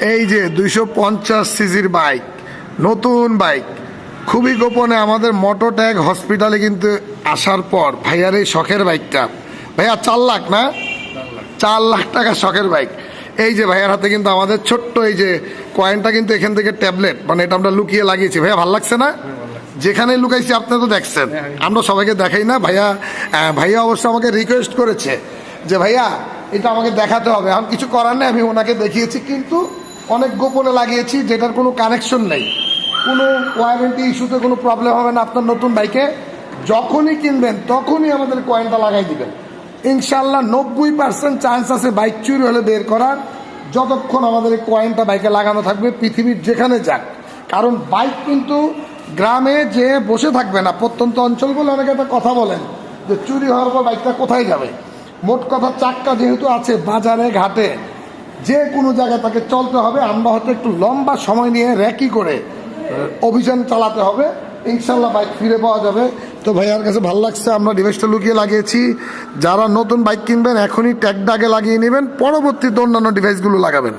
এই যে দুইশো পঞ্চাশ সিজির বাইক নতুন বাইক। খুবই গোপনে আমাদের মোটো ট্যাগ হসপিটালে কিন্তু আসার পর ভাইয়ার এই শখের বাইকটা। ভাইয়া চার লাখ না? চার লাখ টাকা শখের বাইক। এই যে ভাইয়ার হাতে কিন্তু আমাদের ছোট্ট এই যে কয়েনটা কিন্তু এখান থেকে ট্যাবলেট মানে এটা আমরা লুকিয়ে লাগিয়েছি। ভাইয়া ভালো লাগছে না? যেখানে লুকাইছি আপনি তো দেখছেন। আমরা সবাইকে দেখাই না। ভাইয়া ভাইয়া অবশ্য আমাকে রিকোয়েস্ট করেছে যে ভাইয়া এটা আমাকে দেখাতে হবে। এখন কিছু করার নেই, আমি ওনাকে দেখিয়েছি, কিন্তু অনেক গোপনে লাগিয়েছি, যেটার কোনো কানেকশন নেই। কোনো ওয়ারেন্টি ইস্যুতে কোনো প্রবলেম হবে না আপনার নতুন বাইকে যখনই কিনবেন, তখনই আমাদের কয়েনটা লাগাই দিবেন। ইনশাল্লাহ নব্বই পার্সেন্ট চান্স আছে বাইক চুরি হলে বের করার। যতক্ষণ আমাদের কয়েনটা বাইকে লাগানো থাকবে, পৃথিবীর যেখানে যাক। কারণ বাইক কিন্তু গ্রামে যে বসে থাকবে না, প্রত্যন্ত অঞ্চলগুলো অনেকে একটা কথা বলেন যে চুরি হওয়ার পর বাইকটা কোথায় যাবে? মোট কথা চাক্কা যেহেতু আছে বাজারে, ঘাটে, যে কোনো জায়গায় তাকে চলতে হবে। আমরা হয়তো একটু লম্বা সময় নিয়ে র্যাকি করে অভিযান চালাতে হবে। ইনশাল্লাহ বাইক ফিরে পাওয়া যাবে। তো ভাইয়ার কাছে ভালো লাগছে, আমরা ডিভাইসটা লুকিয়ে লাগিয়েছি। যারা নতুন বাইক কিনবেন, এখনই ট্যাগটা আগে লাগিয়ে নেবেন। পরবর্তীতে অন্যান্য ডিভাইসগুলো লাগাবেন।